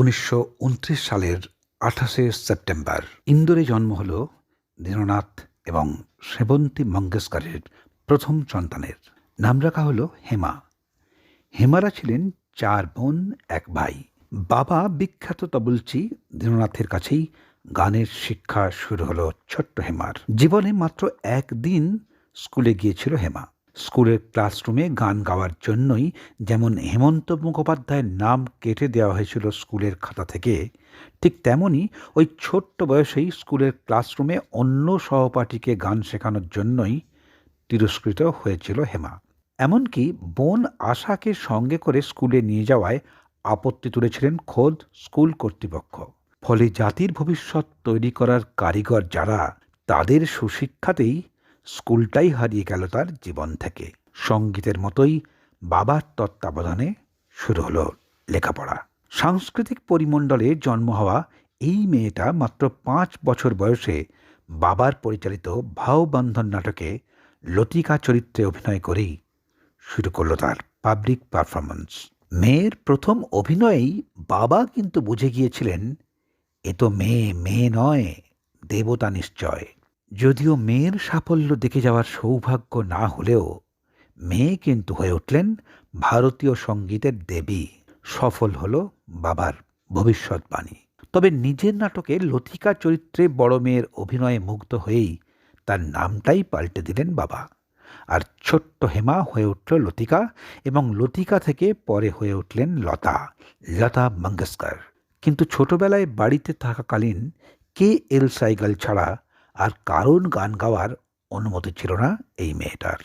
উনিশশো উনত্রিশ সালের আঠাশে সেপ্টেম্বর ইন্দোরে জন্ম হল দীননাথ এবং সেবন্তী মঙ্গেশকরের প্রথম সন্তানের। নাম রাখা হল হেমা। হেমারা ছিলেন চার বোন, এক ভাই। বাবা বিখ্যাত তবলচি, দীননাথের কাছেই গানের শিক্ষা শুরু হলো ছোট্ট হেমার। জীবনে মাত্র একদিন স্কুলে গিয়েছিল হেমা। স্কুলের ক্লাসরুমে গান গাওয়ার জন্যই যেমন হেমন্ত মুখোপাধ্যায়ের নাম কেটে দেওয়া হয়েছিল স্কুলের খাতা থেকে, ঠিক তেমনি ওই ছোট্ট বয়সেই স্কুলের ক্লাসরুমে অন্য সহপাঠীকে গান শেখানোর জন্যই তিরস্কৃত হয়েছিল হেমা। এমনকি বোন আশাকে সঙ্গে করে স্কুলে নিয়ে যাওয়ায় আপত্তি তুলেছিলেন খোদ স্কুল কর্তৃপক্ষ। ফলে জাতির ভবিষ্যৎ তৈরি করার কারিগর যারা, তাদের সুশিক্ষাতেই স্কুলটাই হারিয়ে গেল তার জীবন থেকে। সঙ্গীতের মতোই বাবার তত্ত্বাবধানে শুরু হলো লেখাপড়া। সাংস্কৃতিক পরিমণ্ডলে জন্ম হওয়া এই মেয়েটা মাত্র পাঁচ বছর বয়সে বাবার পরিচালিত ভাওবন্ধন নাটকে লতিকা চরিত্রে অভিনয় করেই শুরু করল তার পাবলিক পারফরমেন্স মেয়ের প্রথম অভিনয়েই বাবা কিন্তু বুঝে গিয়েছিলেন, এ তো মেয়ে মেয়ে নয়, দেবতা নিশ্চয়। যদিও মেয়ের সাফল্য দেখে যাওয়ার সৌভাগ্য না হলেও মেয়ে কিন্তু হয়ে উঠলেন ভারতীয় সঙ্গীতের দেবী। সফল হল বাবার ভবিষ্যৎবাণী তবে নিজের নাটকে লতিকা চরিত্রে বড় মেয়ের অভিনয়ে মুগ্ধ হয়েই তার নামটাই পাল্টে দিলেন বাবা। আর ছোট্ট হেমা হয়ে উঠল লতিকা এবং লতিকা থেকে পরে হয়ে উঠলেন লতা লতা মঙ্গেশকর। কিন্তু ছোটবেলায় বাড়িতে থাকাকালীন কে এল সাইগাল ছাড়া আর কারণ গান গাওয়ার অনুমতি ছিল না এই মেয়েটার।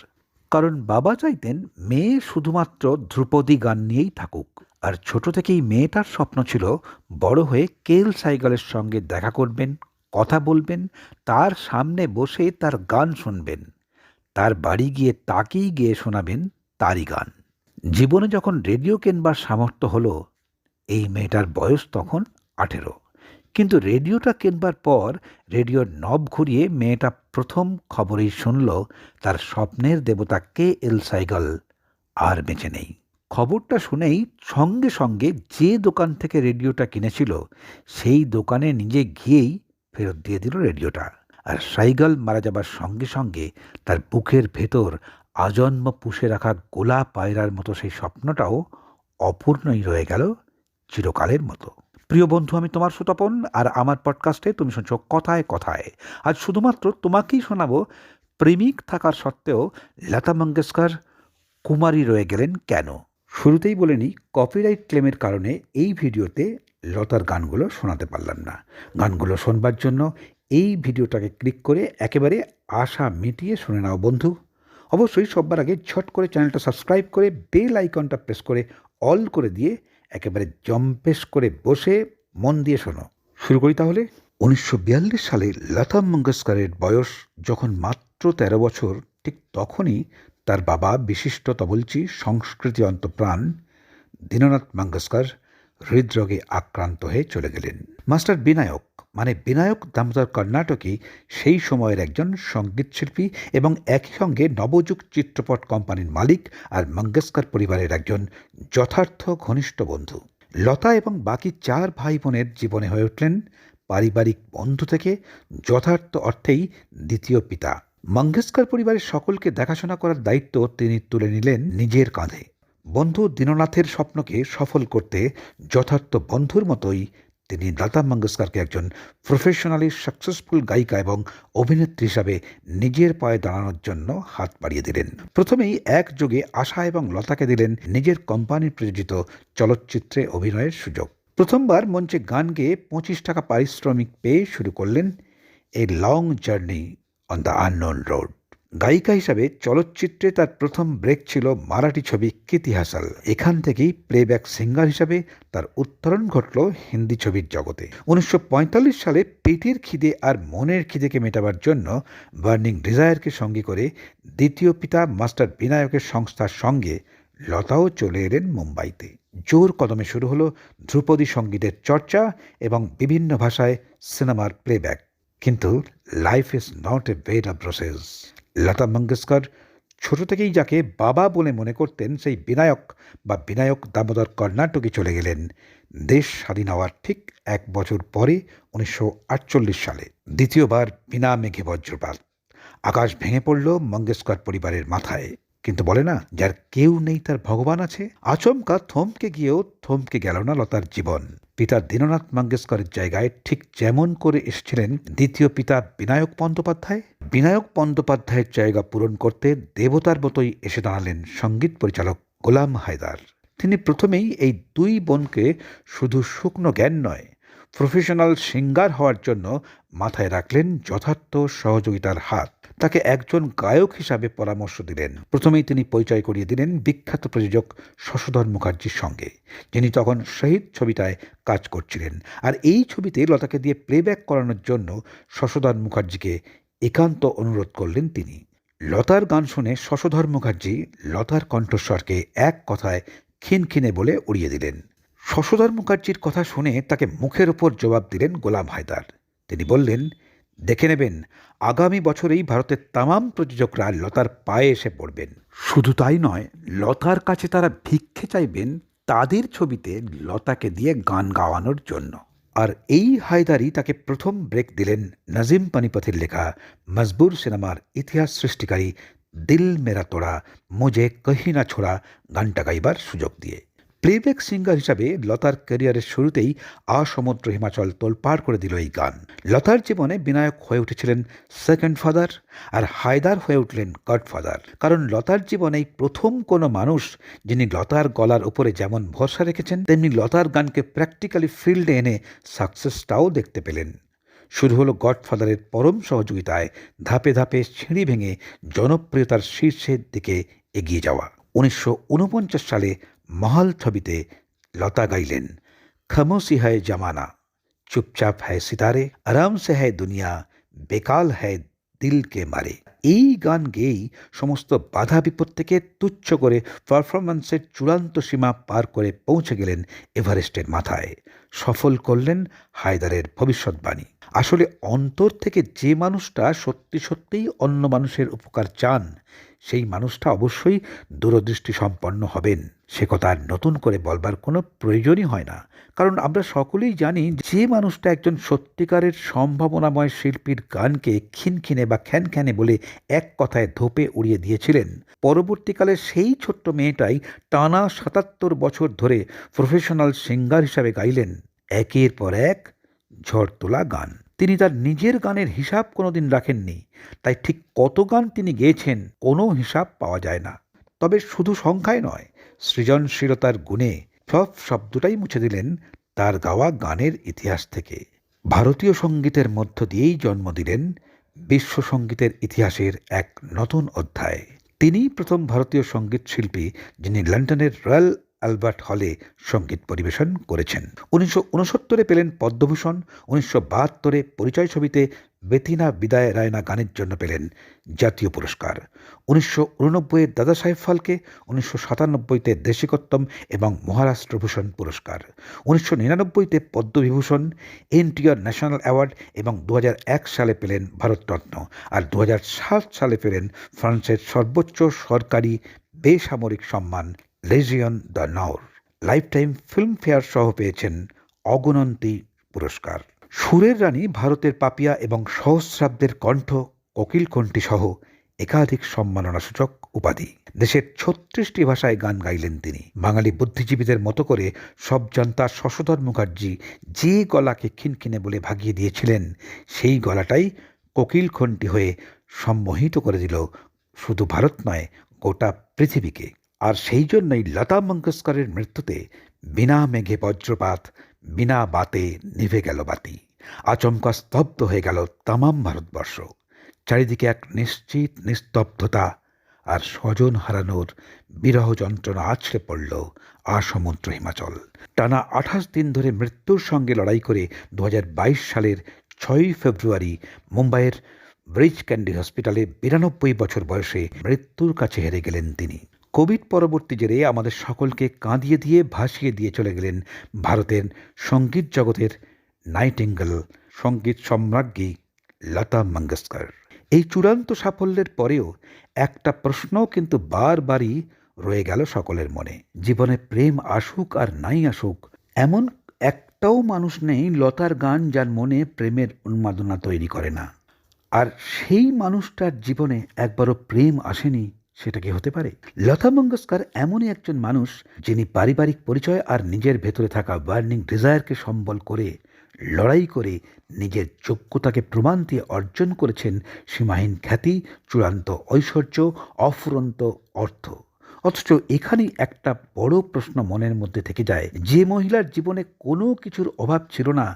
কারণ বাবা চাইতেন মেয়ে শুধুমাত্র ধ্রুপদী গান নিয়েই থাকুক। আর ছোট থেকেই মেয়েটার স্বপ্ন ছিল বড় হয়ে কেল সাইগালের সঙ্গে দেখা করবেন, কথা বলবেন, তার সামনে বসে তার গান শুনবেন, তার বাড়ি গিয়ে তাকেই গিয়ে শোনাবেন তারই গান। জীবনে যখন রেডিও কেনবার সামর্থ্য হলো, এই মেয়েটার বয়স তখন আঠেরো। কিন্তু রেডিওটা কেনবার পর রেডিওর নব ঘুরিয়ে মেয়েটা প্রথম খবরেই শুনল তার স্বপ্নের দেবতা কে এল সাইগল। আর বেঁচে নেই। খবরটা শুনেই সঙ্গে সঙ্গে যে দোকান থেকে রেডিওটা কিনেছিল, সেই দোকানে নিজে গিয়েই ফেরত দিয়ে দিল রেডিওটা। আর সাইগল মারা যাবার সঙ্গে সঙ্গে তার বুকের ভেতর আজন্ম পুষে রাখা গোলা পায়রার মতো সেই স্বপ্নটাও অপূর্ণই রয়ে গেল চিরকালের মতো। প্রিয় বন্ধু, আমি তোমার সুতপন, আর আমার পডকাস্টে তুমি শুনছো কথায় কথায়। আজ শুধুমাত্র তোমাকেই শোনাবো, প্রেমিক থাকার সত্ত্বেও লতা মঙ্গেশকর কুমারী রয়ে গেলেন কেন? শুরুতেই বলে নিই কপিরাইট ক্লেমের কারণে এই ভিডিওতে লতার গানগুলো শোনাতে পারলাম না। গানগুলো শোনবার জন্য এই ভিডিওটাকে ক্লিক করে একেবারে আশা মিটিয়ে শুনে নাও বন্ধু। অবশ্যই সববার আগে ঝট করে চ্যানেলটা সাবস্ক্রাইব করে বেল আইকনটা প্রেস করে অল করে দিয়ে একেবারে জম্পেশ করে বসে মন দিয়ে শোনো। শুরু করি তাহলে? উনিশশো বিয়াল্লিশ সালে লতা মঙ্গেশকরের বয়স যখন মাত্র তেরো বছর, ঠিক তখনই তার বাবা বিশিষ্ট তবলচি সংস্কৃতি অন্তপ্রাণ দীননাথ মঙ্গেশকর হৃদরোগে আক্রান্ত হয়ে চলে গেলেন। মাস্টার বিনায়ক মানে বিনায়ক দামোদর কর্ণাটকী সেই সময়ের একজন সঙ্গীতশিল্পী এবং একই সঙ্গে নবযুগ চিত্রপট কোম্পানির মালিক আর মঙ্গেশকর পরিবারের একজন যথার্থ ঘনিষ্ঠ বন্ধু। লতা এবং বাকি চার ভাই বোনের জীবনে হয়ে উঠলেন পারিবারিক বন্ধু থেকে যথার্থ অর্থেই দ্বিতীয় পিতা। মঙ্গেশকর পরিবারের সকলকে দেখাশোনা করার দায়িত্ব তিনি তুলে নিলেন নিজের কাঁধে। বন্ধু দীননাথের স্বপ্নকে সফল করতে যথার্থ বন্ধুর মতোই তিনি লতা মঙ্গেশকরকে একজন প্রফেশনালি সাকসেসফুল গায়িকা এবং অভিনেত্রী হিসাবে নিজের পায়ে দাঁড়ানোর জন্য হাত বাড়িয়ে দিলেন। প্রথমেই একযোগে আশা এবং লতাকে দিলেন নিজের কোম্পানির প্রযোজিত চলচ্চিত্রে অভিনয়ের সুযোগ। প্রথমবার মঞ্চে গান গেয়ে পঁচিশ টাকা পারিশ্রমিক পেয়ে শুরু করলেন a long journey on the unknown road গায়িকা হিসাবে চলচ্চিত্রে তার প্রথম ব্রেক ছিল মারাঠি ছবি কীর্তি হাসাল। এখান থেকেই প্লেব্যাক সিঙ্গার হিসাবে তার উত্তরণ ঘটল হিন্দি ছবির জগতে। উনিশশো সালে পেটের খিদে আর মনের খিদেকে মেটাবার জন্য বার্নিং ডিজায়ারকে সঙ্গে করে দ্বিতীয় পিতা মাস্টার বিনায়কের সংস্থার সঙ্গে লতাও চলে এলেন মুম্বাইতে। জোর কদমে শুরু হলো ধ্রুপদী সঙ্গীতের চর্চা এবং বিভিন্ন ভাষায় সিনেমার প্লেব্যাক। কিন্তু life is not a bed of process Lata Mangeshkar ছোট থেকেই যাকে বাবা বলে মনে করতেন সেই বিনায়ক বা বিনায়ক দামোদর কর্ণাটকে চলে গেলেন। দেশ স্বাধীন হওয়ার ঠিক এক বছর পরে উনিশশো আটচল্লিশ সালে দ্বিতীয়বার বিনা মেঘে বজ্রপাত। আকাশ ভেঙে পড়ল মঙ্গেশকর পরিবারের মাথায়। কিন্তু বলে না, যার কেউ নেই তার ভগবান আছে? আচমকা থমকে গিয়েও থমকে গেল না লতার জীবন। পিতা দীননাথ মঙ্গেশকরের জায়গায় ঠিক যেমন করে এসেছিলেন দ্বিতীয় পিতা বিনায়ক বন্দ্যোপাধ্যায়। বিনায়ক বন্দ্যোপাধ্যায়ের জায়গা পূরণ করতে দেবতার মতোই এসে দাঁড়ালেন সংগীত পরিচালক গোলাম হায়দার। তিনি প্রথমেই এই দুই বোনকে শুধু শুকনো জ্ঞান নয় প্রফেশনাল সিঙ্গার হওয়ার জন্য মাথায় রাখলেন যথার্থ সহযোগিতার হাত। তাকে একজন গায়ক হিসাবে পরামর্শ দিলেন। প্রথমেই তিনি পরিচয় করিয়ে দিলেন বিখ্যাত প্রযোজক শশধর মুখার্জির সঙ্গে, যিনি তখন শহীদ ছবিটায় কাজ করছিলেন। আর এই ছবিতে লতাকে দিয়ে প্লেব্যাক করানোর জন্য শশধর মুখার্জিকে একান্ত অনুরোধ করলেন তিনি। লতার গান শুনে শশধর মুখার্জি লতার কণ্ঠস্বরকে এক কথায় খিনখিনে বলে উড়িয়ে দিলেন। শশধর মুখার্জির কথা শুনে তাকে মুখের ওপর জবাব দিলেন গোলাম হায়দার। তিনি বললেন, দেখে নেবেন, আগামী বছরেই ভারতের তামাম প্রযোজকরা লতার পায়ে এসে পড়বেন। শুধু তাই নয়, লতার কাছে তারা ভিক্ষে চাইবেন তাদের ছবিতে লতাকে দিয়ে গান গাওয়ানোর জন্য। আর এই হায়দারি তাকে প্রথম ব্রেক দিলেন নাজিম পানিপথের লেখা মজবুর সিনেমার ইতিহাস সৃষ্টিকারী দিল মেরা তোড়া মুজে কহিনা ছোড়া গানটা গাইবার সুযোগ দিয়ে। প্লেব্যাক সিঙ্গার হিসাবে লতার ক্যারিয়ারের শুরুতেই আসমুদ্র হিমাচল তোলপাড় করে দিল এই গান। লতার জীবনে বিনায়ক হয়ে উঠেছিলেন সেকেন্ড ফাদার আর হায়দার হয়ে উঠলেন গডফাদার কারণ লতার জীবনেই প্রথম কোনো মানুষ যিনি লতার গলার উপরে যেমন ভরসা রেখেছেন, তেমনি লতার গানকে প্র্যাকটিক্যালি ফিল্ডে এনে সাকসেসটাও দেখতে পেলেন। শুরু হলো গডফাদারের পরম সহযোগিতায় ধাপে ধাপে সিঁড়ি ভেঙে জনপ্রিয়তার শীর্ষের দিকে এগিয়ে যাওয়া। উনিশশো ঊনপঞ্চাশ সালে মহল ছবিতে লতা গাইলেন, খামোশি হয় জামানা, চুপচাপ হ্যায় সিতারে আরাম সে হ্যায় দুনিয়া, বেকাল হ্যায় দিলকে মারে। এই গান গেয়েই সমস্ত বাধা বিপত্তিকে তুচ্ছ করে পারফরম্যান্সের চূড়ান্ত সীমা পার করে পৌঁছে গেলেন এভারেস্টের মাথায়। সফল করলেন হায়দারের ভবিষ্যৎবাণী আসলে অন্তর থেকে যে মানুষটা সত্যি সত্যিই অন্য মানুষের উপকার চান, সেই মানুষটা অবশ্যই দূরদৃষ্টি সম্পন্ন হবেন। সে কথা আর নতুন করে বলবার কোনো প্রয়োজনই হয় না। কারণ আমরা সকলেই জানি যে মানুষটা একজন সত্যিকারের সম্ভাবনাময় শিল্পীর গানকে খিনখিনে বা খ্যানখ্যানে বলে এক কথায় ধোপে উড়িয়ে দিয়েছিলেন। পরবর্তীকালে সেই ছোট্ট মেয়েটাই টানা সাতাত্তর বছর ধরে প্রফেশনাল সিঙ্গার হিসাবে গাইলেন। একের পর এক ঝড় তোলা গান। তিনি তার নিজের গানের হিসাব কোনোদিন রাখেননি। তাই ঠিক কত গান তিনি গেয়েছেন কোনো হিসাব পাওয়া যায় না। তবে শুধু সংখ্যায় নয় সৃজনশীলতার গুণে ফ্লপ শব্দটাই মুছে দিলেন তার গাওয়া গানের ইতিহাস থেকে। ভারতীয় সঙ্গীতের মধ্য দিয়েই জন্ম দিলেন বিশ্ব সঙ্গীতের ইতিহাসের এক নতুন অধ্যায়। তিনিই প্রথম ভারতীয় সংগীত শিল্পী যিনি লন্ডনের রয়্যাল অ্যালবার্ট হলে সংগীত পরিবেশন করেছেন। উনিশশো উনসত্তরে পেলেন পদ্মভূষণ, উনিশশো বাহাত্তরে পরিচয় ছবিতে বেতিনা বিদায় রায়না গানের জন্য পেলেন জাতীয় পুরস্কার। উনিশশো উননব্বইয়ের দাদা সাহেব ফালকে, উনিশশো সাতানব্বইতে দেশিকোত্তম এবং মহারাষ্ট্রভূষণ পুরস্কার। উনিশশো নিরানব্বইতে পদ্মবিভূষণ, এনটিআর ন্যাশনাল অ্যাওয়ার্ড এবং দু সালে পেলেন ভারতরত্ন আর দু হাজার সাত সালে পেলেন ফ্রান্সের সর্বোচ্চ সরকারি বেসামরিক সম্মান লেজিয়ন দ্য নাওর লাইফটাইম ফিল্মফেয়ার সহ পেয়েছেন অগুণন্তী পুরস্কার। সুরের রানী ভারতের পাপিয়া এবং সহস্রাব্দের কণ্ঠ কোকিল কণ্ঠী সহ একাধিক সম্মাননাসূচক উপাধি। দেশের ছত্রিশটি ভাষায় গান গাইলেন তিনি। বাঙালি বুদ্ধিজীবীদের মতো করে সব জনতা শশধর মুখার্জি যে গলাকে খিনখিনে বলে ভাগিয়ে দিয়েছিলেন, সেই গলাটাই কোকিল খন্টি হয়ে সম্মোহিত করে দিল। শুধু ভারত নয়, গোটা পৃথিবীকে। আর সেই জন্যই লতা মঙ্গেশকরের মৃত্যুতে বিনা মেঘে বজ্রপাত, বিনা বাতে নিভে গেল বাতি। আচমকা স্তব্ধ হয়ে গেল তামাম ভারতবর্ষ। চারিদিকে এক নিশ্চিত নিস্তব্ধতা আর স্বজন হারানোর বিরহ যন্ত্রণা আছড়ে পড়ল আসমুদ্র হিমাচল। টানা আঠাশ দিন ধরে মৃত্যুর সঙ্গে লড়াই করে দু হাজার বাইশ সালের ছয়ই ফেব্রুয়ারি মুম্বাইয়ের ব্রিজ ক্যান্ডি হসপিটালে বিরানব্বই বছর বয়সে মৃত্যুর কাছে হেরে গেলেন তিনি। কোভিড পরবর্তী জেরে আমাদের সকলকে কাঁদিয়ে দিয়ে ভাসিয়ে দিয়ে চলে গেলেন ভারতের সংগীত জগতের নাইটিঙ্গেল সংগীত সম্রাজ্ঞী লতা মঙ্গেশকর। এই চূড়ান্ত সাফল্যের পরেও একটা প্রশ্নও কিন্তু বারবারই রয়ে গেল সকলের মনে। জীবনে প্রেম আসুক আর নাই আসুক, এমন একটাও মানুষ নেই লতার গান যার মনে প্রেমের উন্মাদনা তৈরি করে না। আর সেই মানুষটার জীবনে একবারও প্রেম আসেনি সেটা কি হতে পারে? লতা মঙ্গেশকর এমনই একজন মানুষ যিনি পারিবারিক পরিচয় আর নিজের ভেতরে থাকা বার্নিং ডিজায়ারকে সম্বল করে, লড়াই করে নিজের যোগ্যতাকে প্রমাণ দিয়ে অর্জন করেছেন সীমাহীন খ্যাতি, চূড়ান্ত ঐশ্বর্য, অফুরন্ত অর্থ। অথচ এখানেই একটা বড় প্রশ্ন মনের মধ্যে থেকে যায়, যে মহিলার জীবনে কোনো কিছুর অভাব ছিল না,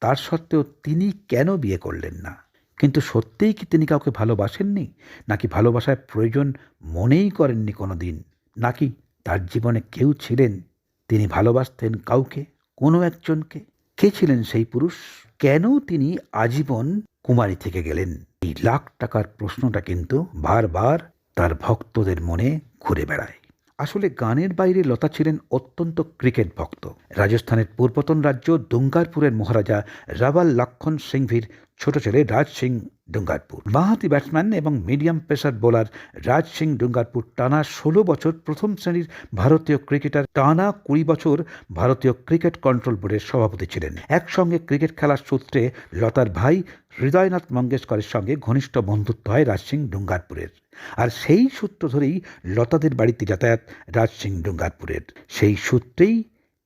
তার সত্ত্বেও তিনি কেন বিয়ে করলেন না? কিন্তু সত্যিই কি তিনি কাউকে ভালোবাসেননি? নাকি ভালোবাসার প্রয়োজন মনেই করেননি কোনো দিন নাকি তার জীবনে কেউ ছিলেন? তিনি ভালোবাসতেন কাউকে? কোনো একজনকে? কে ছিলেন সেই পুরুষ? কেন তিনি আজীবন কুমারী থেকে গেলেন? এই লাখ টাকার প্রশ্নটা কিন্তু বারবার তার ভক্তদের মনে ঘুরে বেড়ায়। আসলে গানের বাইরে লতা ছিলেন অত্যন্ত ক্রিকেট ভক্ত। রাজস্থানের পূর্বতন রাজ্য দুঙ্গারপুরের মহারাজা রাবাল লক্ষণ সিংভির ছোট ছেলে রাজ সিং ডুঙ্গারপুর। বাঁহাতি ব্যাটসম্যান এবং medium pacer bowler Raj Singh Dungarpur টানা ষোলো বছর প্রথম শ্রেণির ভারতীয় ক্রিকেটার, টানা কুড়ি বছর ভারতীয় ক্রিকেট কন্ট্রোল বোর্ডের সভাপতি ছিলেন। একসঙ্গে ক্রিকেট খেলার সূত্রে লতার ভাই হৃদয়নাথ মঙ্গেশকরের সঙ্গে ঘনিষ্ঠ বন্ধুত্ব হয় রাজ সিং ডুঙ্গারপুরের। আর সেই সূত্র ধরেই লতাদের বাড়িতে যাতায়াত রাজ সিং ডুঙ্গারপুরের। সেই সূত্রেই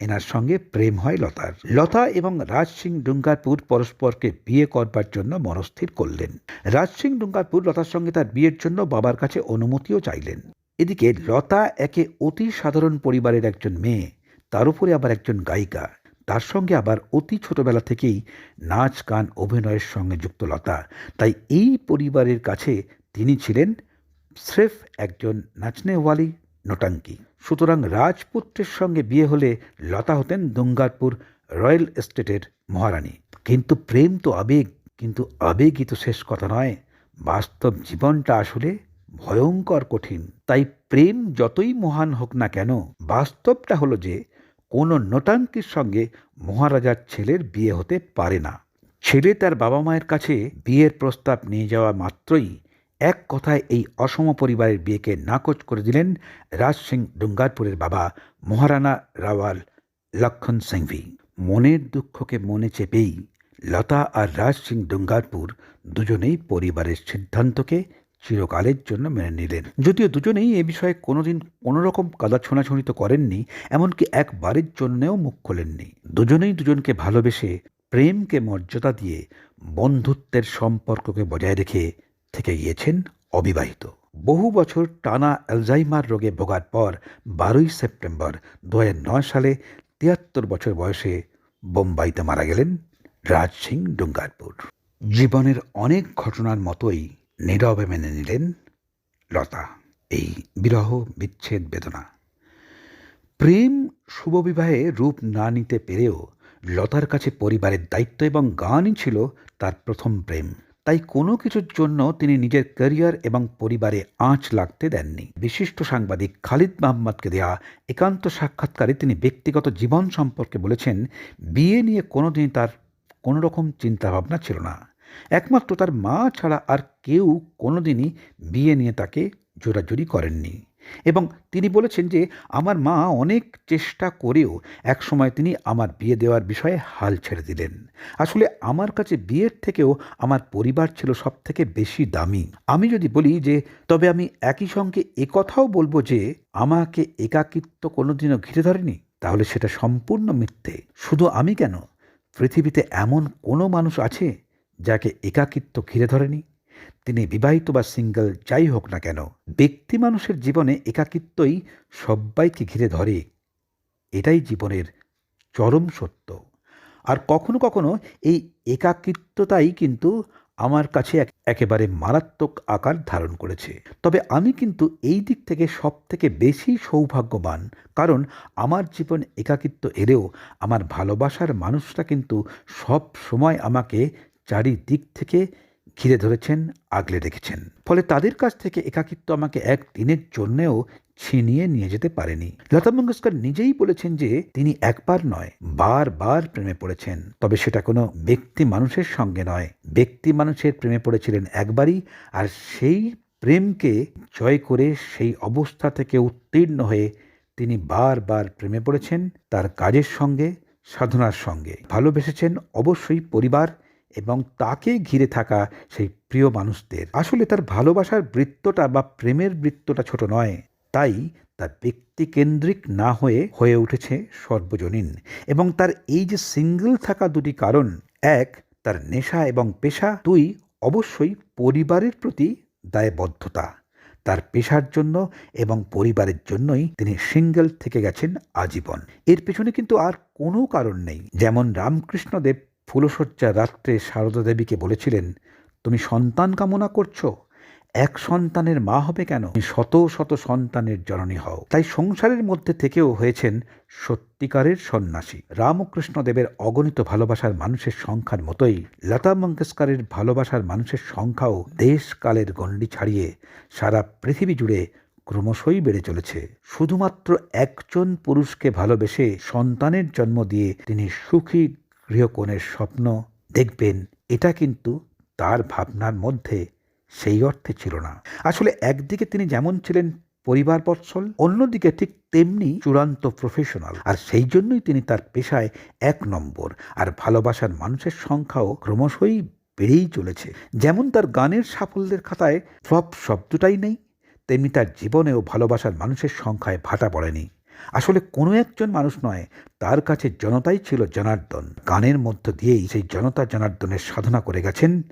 এনার সঙ্গে প্রেম হয় লতার। লতা এবং রাজ সিং ডুঙ্গারপুর পরস্পরকে বিয়ে করবার জন্য মনস্থির করলেন। রাজ সিং ডুঙ্গারপুর লতার সঙ্গে তার বিয়ের জন্য বাবার কাছে অনুমতিও চাইলেন। এদিকে লতা একে অতি সাধারণ পরিবারের একজন মেয়ে, তার উপরে আবার একজন গায়িকা। তার সঙ্গে আবার অতি ছোটবেলা থেকেই নাচ, গান, অভিনয়ের সঙ্গে যুক্ত লতা। তাই এই পরিবারের কাছে তিনি ছিলেন স্রেফ একজন নাচনেওয়ালি। নোটাঙ্কি। সুতরাং রাজপুত্রের সঙ্গে বিয়ে হলে লতা হতেন দুঙ্গারপুর রয়্যাল এস্টেটের মহারানী। কিন্তু প্রেম তো আবেগ, কিন্তু আবেগই তো শেষ কথা নয়। বাস্তব জীবনটা আসলে ভয়ঙ্কর কঠিন। তাই প্রেম যতই মহান হোক না কেন, বাস্তবটা হলো যে কোনো নোটাঙ্কির সঙ্গে মহারাজার ছেলের বিয়ে হতে পারে না। ছেলে তার বাবা মায়ের কাছে বিয়ের প্রস্তাব নিয়ে যাওয়া মাত্রই এক কথায় এই অসম পরিবারের বিয়েকে নাকচ করে দিলেন রাজ সিং ডুঙ্গারপুরের বাবা মহারানা রাওয়াল লক্ষণ সিংভি। মনের দুঃখকে মনে চেপেই লতা আর রাজ সিং ডুঙ্গারপুর দুজনেই পরিবারের সিদ্ধান্তকে চিরকালের জন্য মেনে নিলেন। যদিও দুজনেই এ বিষয়ে কোনোদিন কোনোরকম কাদা ছোঁড়াছুঁড়ি তো করেননি, এমনকি একবারের জন্যেও মুখ খোলেননি। দুজনেই দুজনকে ভালোবেসে প্রেমকে মর্যাদা দিয়ে বন্ধুত্বের সম্পর্ককে বজায় রেখে থেকে গিয়েছেন অবিবাহিত। বহু বছর টানা অ্যালজাইমার রোগে ভোগার পর বারোই সেপ্টেম্বর দু সালে তিয়াত্তর বছর বয়সে বোম্বাইতে মারা গেলেন রাজ সিং ডুঙ্গারপুর। জীবনের অনেক ঘটনার মতোই নীরবে মেনে নিলেন লতা এই বিরহ বিচ্ছেদ বেদনা। প্রেম শুভবিবাহে রূপ না নিতে পেরেও লতার কাছে পরিবারের দায়িত্ব এবং গানই ছিল তার প্রথম প্রেম। তাই কোনো কিছুর জন্য তিনি নিজের ক্যারিয়ার এবং পরিবারে আঁচ লাগতে দেননি। বিশিষ্ট সাংবাদিক খালিদ মাহমদকে দেয়া একান্ত সাক্ষাৎকারে তিনি ব্যক্তিগত জীবন সম্পর্কে বলেছেন, বিয়ে নিয়ে কোনোদিন তার কোনো রকম চিন্তাভাবনা ছিল না। একমাত্র তার মা ছাড়া আর কেউ কোনোদিনই বিয়ে নিয়ে তাকে জোরাজুরি করেননি। এবং তিনি বলেছেন যে, আমার মা অনেক চেষ্টা করেও একসময় তিনি আমার বিয়ে দেওয়ার বিষয়ে হাল ছেড়ে দিলেন। আসলে আমার কাছে বিয়ের থেকেও আমার পরিবার ছিল সব থেকে বেশি দামি। আমি যদি বলি যে, তবে আমি একই সঙ্গে একথাও বলব যে, আমাকে একাকিত্ব কোনোদিনও ঘিরে ধরেনি, তাহলে সেটা সম্পূর্ণ মিথ্যে। শুধু আমি কেন? পৃথিবীতে এমন কোনো মানুষ আছে যাকে একাকিত্ব ঘিরে ধরেনি? তিনি বিবাহিত বা সিঙ্গেল, যাই হোক না কেন, ব্যক্তি মানুষের জীবনে একাকিত্বই সবাইকে ঘিরে ধরে। এটাই জীবনের চরম সত্য। আর কখনো কখনো এই একাকিত্বতাই কিন্তু আমার কাছে এক- একেবারে মারাত্মক আকার ধারণ করেছে। তবে আমি কিন্তু এই দিক থেকে সব থেকে বেশি সৌভাগ্যবান, কারণ আমার জীবন একাকিত্ব এলেও আমার ভালোবাসার মানুষটা কিন্তু সব সময় আমাকে চারিদিক থেকে ঘিরে ধরেছেন, আগলে রেখেছেন। ফলে তাদের কাছ থেকে একাকিত্ব আমাকে এক দিনের জন্যেও ছিনিয়ে নিয়ে যেতে পারেনি। লতা মঙ্গেশকর নিজেই বলেছেন যে, তিনি একবার নয়, বারবার প্রেমে পড়েছেন। তবে সেটা কোনো ব্যক্তি মানুষের সঙ্গে নয়। ব্যক্তি মানুষের প্রেমে পড়েছিলেন একবারই, আর সেই প্রেমকে জয় করে সেই অবস্থা থেকে উত্তীর্ণ হয়ে তিনি বারবার প্রেমে পড়েছেন, তার কাজের সঙ্গে, সাধনার সঙ্গে। ভালোবেসেছেন অবশ্যই পরিবার এবং তাকে ঘিরে থাকা সেই প্রিয় মানুষদের। আসলে তার ভালোবাসার বৃত্তটা বা প্রেমের বৃত্তটা ছোট নয়, তাই তার ব্যক্তিকেন্দ্রিক না হয়ে হয়ে উঠেছে সর্বজনীন। এবং তার এই যে সিঙ্গেল থাকা দুটি কারণ, এক, তার নেশা এবং পেশা, দুই, অবশ্যই পরিবারের প্রতি দায়বদ্ধতা। তার পেশার জন্য এবং পরিবারের জন্যই তিনি সিঙ্গেল থেকে গেছেন আজীবন। এর পেছনে কিন্তু আর কোনো কারণ নেই। যেমন রামকৃষ্ণদেব ফুলশয্যা রাত্রে শারদা দেবীকে বলেছিলেন, তুমি সন্তান কামনা করছ? এক সন্তানের মা হবে কেন? শত শত সন্তানের জননী হও। তাই সংসারের মধ্যে থেকেও হয়েছেন সত্যিকারের সন্ন্যাসী। রামকৃষ্ণ দেবের অগণিত ভালোবাসার মানুষের সংখ্যার মতোই লতা মঙ্গেশকরের ভালোবাসার মানুষের সংখ্যাও দেশকালের গণ্ডি ছাড়িয়ে সারা পৃথিবী জুড়ে ক্রমশই বেড়ে চলেছে। শুধুমাত্র একজন পুরুষকে ভালোবেসে সন্তানের জন্ম দিয়ে তিনি সুখী গৃহকোণের স্বপ্ন দেখবেন, এটা কিন্তু তার ভাবনার মধ্যে সেই অর্থে ছিল না। আসলে একদিকে তিনি যেমন ছিলেন পরিবার বৎসল, অন্যদিকে ঠিক তেমনি চূড়ান্ত প্রফেশনাল আর সেই জন্যই তিনি তার পেশায় এক নম্বর, আর ভালোবাসার মানুষের সংখ্যাও ক্রমশই বেড়েই চলেছে। যেমন তার গানের সাফল্যের খাতায়, ফ্লপ শব্দটাই নেই, তেমনি তার জীবনেও ভালোবাসার মানুষের সংখ্যায় ভাটা পড়েনি। আসলে কোনো একজন মানুষ নয়, তার কাছে জনতাই ছিল জনার্দন। গানের মধ্য দিয়েই সেই জনতা জনার্দনের সাধনা করে গেছেন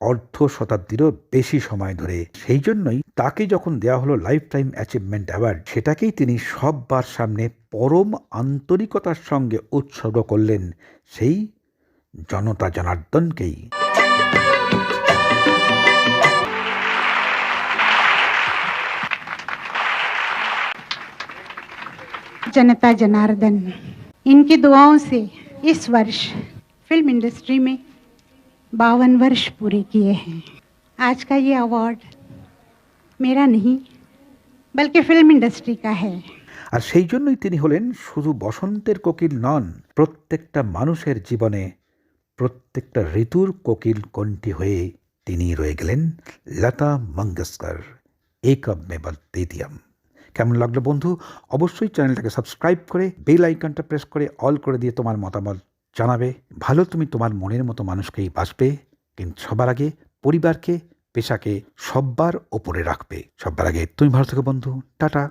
অর্ধ শতাব্দীরও বেশি সময় ধরে। সেই জন্যই তাকে যখন দেওয়া হলো লাইফ টাইম অ্যাচিভমেন্ট অ্যাওয়ার্ড, সেটাকেই তিনি সববার সামনে পরম আন্তরিকতার সঙ্গে উৎসর্গ করলেন সেই জনতা জনার্দনকেই। जनता जनार्दन इनकी दुआओं से इस वर्ष फिल्म इंडस्ट्री में बावन वर्ष पूरे किए हैं आज का ये अवार्ड मेरा नहीं बल्कि फिल्म इंडस्ट्री का है আর সেই জন্যই তিনি হলেন শুধু বসন্তের কোকিল নন প্রত্যেকটা মানুষের জীবনে প্রত্যেকটা ঋতুর কোকিল কণ্ঠী হয়ে তিনি রয়ে গেলেন লতা মঙ্গেশকর একব মেবল তেদিয়াম কেমন লাগল বন্ধু? অবশ্যই চ্যানেলটাকে সাবস্ক্রাইব করে, বেল আইকনটা প্রেস করে, অল করে দিয়ে তোমার মতামত জানাবে। ভালো তুমি তোমার মনের মতো মানুষকেই বাঁচবে। কিন্তু সবার আগে পরিবারকে, পেশাকে সব্বার ওপরে রাখবে। সবার আগে তুমি ভালো থেকো বন্ধু। টাটা।